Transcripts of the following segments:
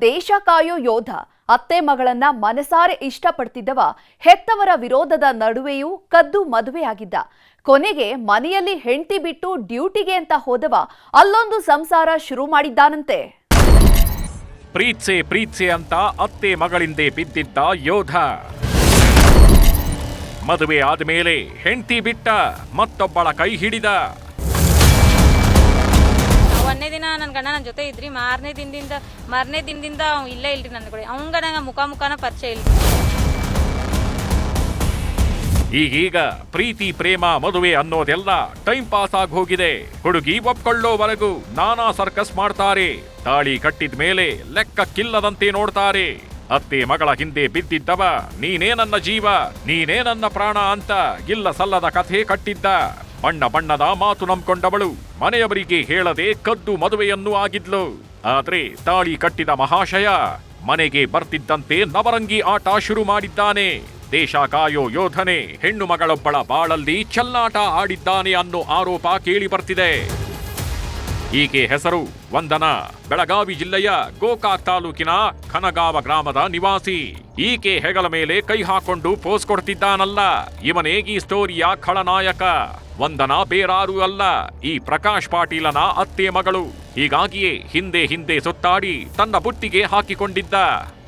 ದೇಶ ಕಾಯೋ ಯೋಧ, ಅತ್ತೆ ಮಗಳನ್ನ ಮನಸಾರೆ ಇಷ್ಟಪಡ್ತಿದ್ದವ, ಹೆತ್ತವರ ವಿರೋಧದ ನಡುವೆಯೂ ಕದ್ದು ಮದುವೆಯಾಗಿದ್ದ. ಕೊನೆಗೆ ಮನೆಯಲ್ಲಿ ಹೆಂಡತಿ ಬಿಟ್ಟು ಡ್ಯೂಟಿಗೆ ಅಂತ ಹೋದವ, ಅಲ್ಲೊಂದು ಸಂಸಾರ ಶುರು ಮಾಡಿದ್ದಾನಂತೆ. ಪ್ರೀತ್ಸೆ ಪ್ರೀತ್ಸೆ ಅಂತ ಅತ್ತೆ ಮಗಳಿಂದೆ ಬಿದ್ದಿದ್ದ ಯೋಧ. ಮದುವೆ ಆದ್ಮೇಲೆ ಹೆಂಡತಿ ಬಿಟ್ಟ, ಮತ್ತೊಬ್ಬಳ ಕೈ ಹಿಡಿದ. ಒಂದನೇ ದಿನ ನನ್ನ ಗಂಡ ನನ್ನ ಜೊತೆ ಇದ್ರಿ, ಮಾರನೇ ದಿನದಿಂದ ಮಾರನೇ ದಿನದಿಂದ ಅವ್ ಇಲ್ಲೇ ಇಲ್ರಿ ನನ್ನ ಕಡೆ. ಅವನ ನಂಗೆ ಮುಖ ಮುಖನ ಪರಿಚಯ ಇಲ್ರಿ. ಈಗೀಗ ಪ್ರೀತಿ, ಪ್ರೇಮ, ಮದುವೆ ಅನ್ನೋದೆಲ್ಲ ಟೈಮ್ ಪಾಸ್ ಆಗಿ ಹೋಗಿದೆ. ಹುಡುಗಿ ಒಪ್ಕೊಳ್ಳೋವರೆಗೂ ನಾನಾ ಸರ್ಕಸ್ ಮಾಡ್ತಾರೆ. ತಾಳಿ ಕಟ್ಟಿದ ಮೇಲೆ ಲೆಕ್ಕಕ್ಕಿಲ್ಲದಂತೆ ನೋಡ್ತಾರೆ. ಅತ್ತೆ ಮಗಳ ಹಿಂದೆ ಬಿದ್ದಿದ್ದವ, ನೀನೇ ನನ್ನ ಜೀವ, ನೀನೇ ನನ್ನ ಪ್ರಾಣ ಅಂತ, ಇಲ್ಲ ಸಲ್ಲದ ಕಥೆ ಕಟ್ಟಿದ್ದ. ಬಣ್ಣ ಬಣ್ಣದ ಮಾತು ನಂಬ್ಕೊಂಡವಳು. ಮನೆಯವರಿಗೆ ಹೇಳದೆ ಕದ್ದು ಮದುವೆಯನ್ನು ಆಗಿದ್ಲು. ಆದ್ರೆ ತಾಳಿ ಕಟ್ಟಿದ ಮಹಾಶಯ ಮನೆಗೆ ಬರ್ತಿದ್ದಂತೆ ನವರಂಗಿ ಆಟ ಶುರು ಮಾಡಿದ್ದಾನೆ. ದೇಶ ಕಾಯೋ ಯೋಧನೆ, ಹೆಣ್ಣು ಮಗಳೊಬ್ಬಳ ಬಾಳಲ್ಲಿ ಚೆಲ್ಲಾಟ ಆಡಿದ್ದಾನೆ ಅನ್ನೋ ಆರೋಪ ಕೇಳಿ ಬರ್ತಿದೆ. ಈಕೆ ಹೆಸರು ವಂದನ, ಬೆಳಗಾವಿ ಜಿಲ್ಲೆಯ ಗೋಕಾಕ್ ತಾಲೂಕಿನ ಖನಗಾವ ಗ್ರಾಮದ ನಿವಾಸಿ. ಈಕೆ ಹೆಗಲ ಮೇಲೆ ಕೈ ಹಾಕೊಂಡು ಪೋಸ್ ಕೊಡ್ತಿದ್ದಾನಲ್ಲ. ಇವನೇ ಈ ಸ್ಟೋರಿಯ ಖಳನಾಯಕ. ವಂದನ ಬೇರಾರೂ ಅಲ್ಲ. ಈ ಪ್ರಕಾಶ್ ಪಾಟೀಲನ ಅತ್ತೆ ಮಗಳು. ಹೀಗಾಗಿಯೇ ಹಿಂದೆ ಹಿಂದೆ ಸುತ್ತಾಡಿ ತನ್ನ ಬುಟ್ಟಿಗೆ ಹಾಕಿಕೊಂಡಿದ್ದ.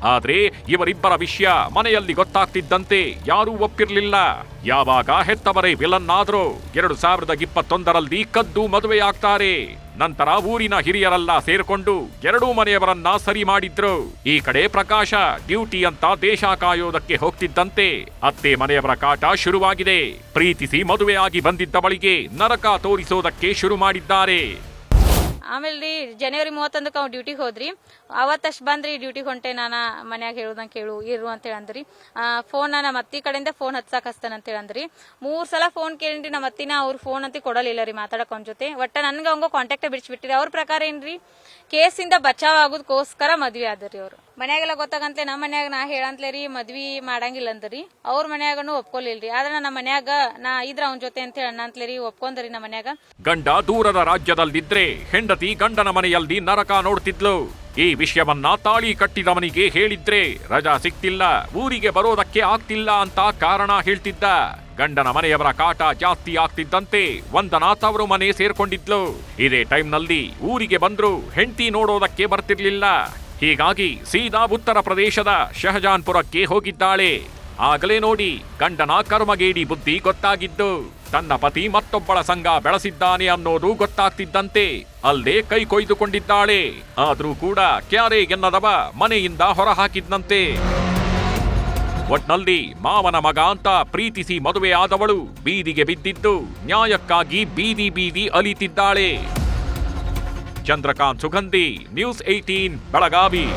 ಆದ್ರೆ ಇವರಿಬ್ಬರ ವಿಷಯ ಮನೆಯಲ್ಲಿ ಗೊತ್ತಾಗ್ತಿದ್ದಂತೆ ಯಾರೂ ಒಪ್ಪಿರಲಿಲ್ಲ. ಯಾವಾಗ ಹೆತ್ತವರೇ ವಿಲನ್ ಆದ್ರೋ ಎರಡು ಸಾವಿರದ ಇಪ್ಪತ್ತೊಂದರಲ್ಲಿ ಕದ್ದು ಮದುವೆಯಾಗ್ತಾರೆ. ನಂತರ ಊರಿನ ಹಿರಿಯರೆಲ್ಲ ಸೇರ್ಕೊಂಡು ಎರಡೂ ಮನೆಯವರನ್ನ ಸರಿ ಮಾಡಿದ್ರು. ಈ ಕಡೆ ಪ್ರಕಾಶ ಡ್ಯೂಟಿ ಅಂತ ದೇಶ ಕಾಯೋದಕ್ಕೆ ಹೋಗ್ತಿದ್ದಂತೆ ಅತ್ತೆ ಮನೆಯವರ ಕಾಟ ಶುರುವಾಗಿದೆ. ಪ್ರೀತಿಸಿ ಮದುವೆಯಾಗಿ ಬಂದಿದ್ದವಳಿಗೆ ನರಕ ತೋರಿಸೋದಕ್ಕೆ ಶುರು ಮಾಡಿದ್ದಾರೆ. ಆಮೇಲೆ ರೀ ಜನವರಿ ಮೂವತ್ತೊಂದಕ್ಕೆ ಅವ್ನು ಡ್ಯೂಟಿಗೆ ಹೋದ್ರಿ. ಅವತ್ತಷ್ಟು ಬಂದ್ರಿ ಡ್ಯೂಟಿಗೆ ಹೊಂಟೆ ನಾನು ಮನ್ಯಾಗ ಹೇಳುದಂಗೆ ಕೇಳು, ಇರು ಅಂತೇಳಿ ಅಂದ್ರಿ ಫೋನ್ ನಮ್ಮ ಅತ್ತಿ ಕಡೆಯಿಂದ ಫೋನ್ ಹಚ್ಚಾಕ ಹಚ್ತಾನೆ ಅಂತೇಳಿ ಅಂದ್ರಿ ಮೂರು ಸಲ ಫೋನ್ ಕೇಳಿನ್ರಿ ನಮ್ಮ ಅತ್ತಿನ ಅವ್ರ ಫೋನ್ ಅಂತ ಕೊಡಲಿಲ್ಲ ರೀ ಮಾತಾಡಕ್ ಅವ್ನ ಜೊತೆ. ಒಟ್ಟ ನನ್ಗೆ ಅವಂಗ ಕಾಂಟ್ಯಾಕ್ಟ್ ಬಿಡಿಸ್ಬಿಟ್ಟಿರಿ. ಅವ್ರ ಪ್ರಕಾರ ಏನ್ರಿ ಕೇಸಿಂದ ಬಚಾವ್ ಆಗೋದಕ್ಕೋಸ್ಕರ ಮದ್ವೆ ಆದ್ರಿ ಅವರು. ಮನ್ಯಾಗೆಲ್ಲ ಗೊತ್ತಾಗಂತೆ ನಮ್ಮ ಮನ್ಯಾಗ ನಾ ಹೇಳಂತ್ಲೆ ರೀ, ಮದ್ವಿ ಮಾಡಂಗಿಲ್ಲ ಅಂದ್ರಿ ಅವ್ರ ಮನ್ಯಾಗನು ಒಪ್ಕೊಲಿಲ್ರಿ ಆದ್ರೆ ನಮ್ಮ ಮನ್ಯಾಗ ನಾ ಇದ್ರ ಅವನ ಜೊತೆ ಅಂತ ಹೇಳಿ ಅನ್ನಂತ್ಲೆ ರೀ ಒಪ್ಕೊಂಡ್ರಿ ನಮ್ಮ ಮನ್ಯಾಗ. ಗಂಡ ದೂರದ ರಾಜ್ಯದಲ್ಲಿದ್ರೆ ಹೆಂಡತಿ ಗಂಡನ ಮನೆಯಲ್ಲಿ ನರಕ ನೋಡ್ತಿದ್ಲು. ಈ ವಿಷಯವನ್ನ ತಾಳಿ ಕಟ್ಟಿದವನಿಗೆ ಹೇಳಿದ್ರೆ ರಜಾ ಸಿಕ್ತಿಲ್ಲ, ಊರಿಗೆ ಬರೋದಕ್ಕೆ ಆಗ್ತಿಲ್ಲ ಅಂತ ಕಾರಣ ಹೇಳ್ತಿದ್ದ. ಗಂಡನ ಮನೆಯವರ ಕಾಟ ಜಾಸ್ತಿ ಆಗ್ತಿದ್ದಂತೆ ವಂದನಾ ತವರು ಮನೆ ಸೇರ್ಕೊಂಡಿದ್ಲು. ಇದೇ ಟೈಮ್ನಲ್ಲಿ ಊರಿಗೆ ಬಂದ್ರು ಹೆಂಡತಿ ನೋಡೋದಕ್ಕೆ ಬರ್ತಿರ್ಲಿಲ್ಲ. ಹೀಗಾಗಿ ಸೀದಾ ಉತ್ತರ ಪ್ರದೇಶದ ಶಹಜಾನ್ಪುರಕ್ಕೆ ಹೋಗಿದ್ದಾಳೆ. ಆಗಲೇ ನೋಡಿ ಗಂಡನ ಕರ್ಮಗೇಡಿ ಬುದ್ಧಿ ಗೊತ್ತಾಗಿದ್ದು. ತನ್ನ ಪತಿ ಮತ್ತೊಬ್ಬಳ ಸಂಘ ಬೆಳೆಸಿದ್ದಾನೆ ಅನ್ನೋದು ಗೊತ್ತಾಗ್ತಿದ್ದಂತೆ. ಅಲ್ಲೇ ಕೈ ಕೊಯ್ದುಕೊಂಡಿದ್ದಾಳೆ. ಆದ್ರೂ ಕೂಡ ಕ್ಯಾರೆ ಎನ್ನದವ ಮನೆಯಿಂದ ಹೊರಹಾಕಿದ್ನಂತೆ. ಒಟ್ನಲ್ಲಿ ಮಾವನ ಮಗ ಅಂತ ಪ್ರೀತಿಸಿ ಮದುವೆ ಆದವಳು ಬೀದಿಗೆ ಬಿದ್ದಿದ್ದು ನ್ಯಾಯಕ್ಕಾಗಿ ಬೀದಿ ಬೀದಿ ಅಲಿತಿದ್ದಾಳೆ. Chandrakant Sugandhi, news eighteen Belagavi.